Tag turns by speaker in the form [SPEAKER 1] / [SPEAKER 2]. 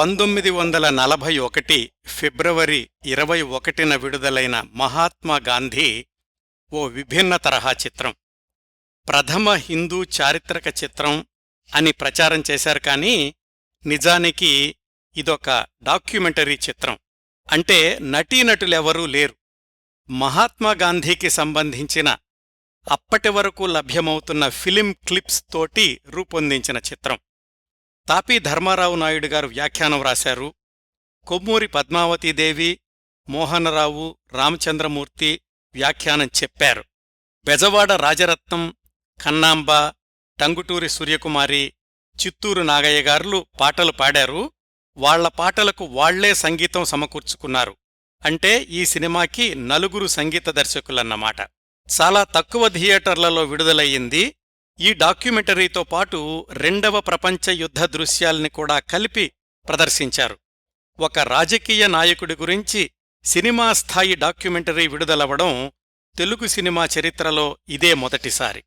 [SPEAKER 1] పంతొమ్మిది వందల నలభై ఒకటి ఫిబ్రవరి ఇరవై ఒకటిన విడుదలైన మహాత్మా గాంధీ ఓ విభిన్న తరహా చిత్రం. ప్రథమ హిందూ చారిత్రక చిత్రం అని ప్రచారం చేశారు కానీ నిజానికి ఇదొక డాక్యుమెంటరీ చిత్రం. అంటే నటీనటులెవరూ లేరు. మహాత్మా గాంధీకి సంబంధించిన అప్పటి వరకు లభ్యమవుతున్న ఫిలిం క్లిప్స్ తోటి రూపొందించిన చిత్రం. తాపీ ధర్మారావు నాయుడు గారు వ్యాఖ్యానం రాశారు. కొమ్మూరి పద్మావతీదేవి మోహనరావు రామచంద్రమూర్తి వ్యాఖ్యానం చెప్పారు. బెజవాడ రాజరత్నం కన్నాంబ టంగుటూరి సూర్యకుమారి చిత్తూరు నాగయ్య గారులు పాటలు పాడారు. వాళ్ళ పాటలకు వాళ్ళే సంగీతం సమకూర్చుకున్నారు. అంటే ఈ సినిమాకి నలుగురు సంగీత దర్శకులన్నమాట. చాలా తక్కువ థియేటర్లలో విడుదలయ్యింది. ఈ డాక్యుమెంటరీతో పాటు రెండవ ప్రపంచ యుద్ధ దృశ్యాల్ని కూడా కలిపి ప్రదర్శించారు. ఒక రాజకీయ నాయకుడి గురించి సినిమా స్థాయి డాక్యుమెంటరీ విడుదలవ్వడం తెలుగు సినిమా చరిత్రలో ఇదే మొదటిసారి.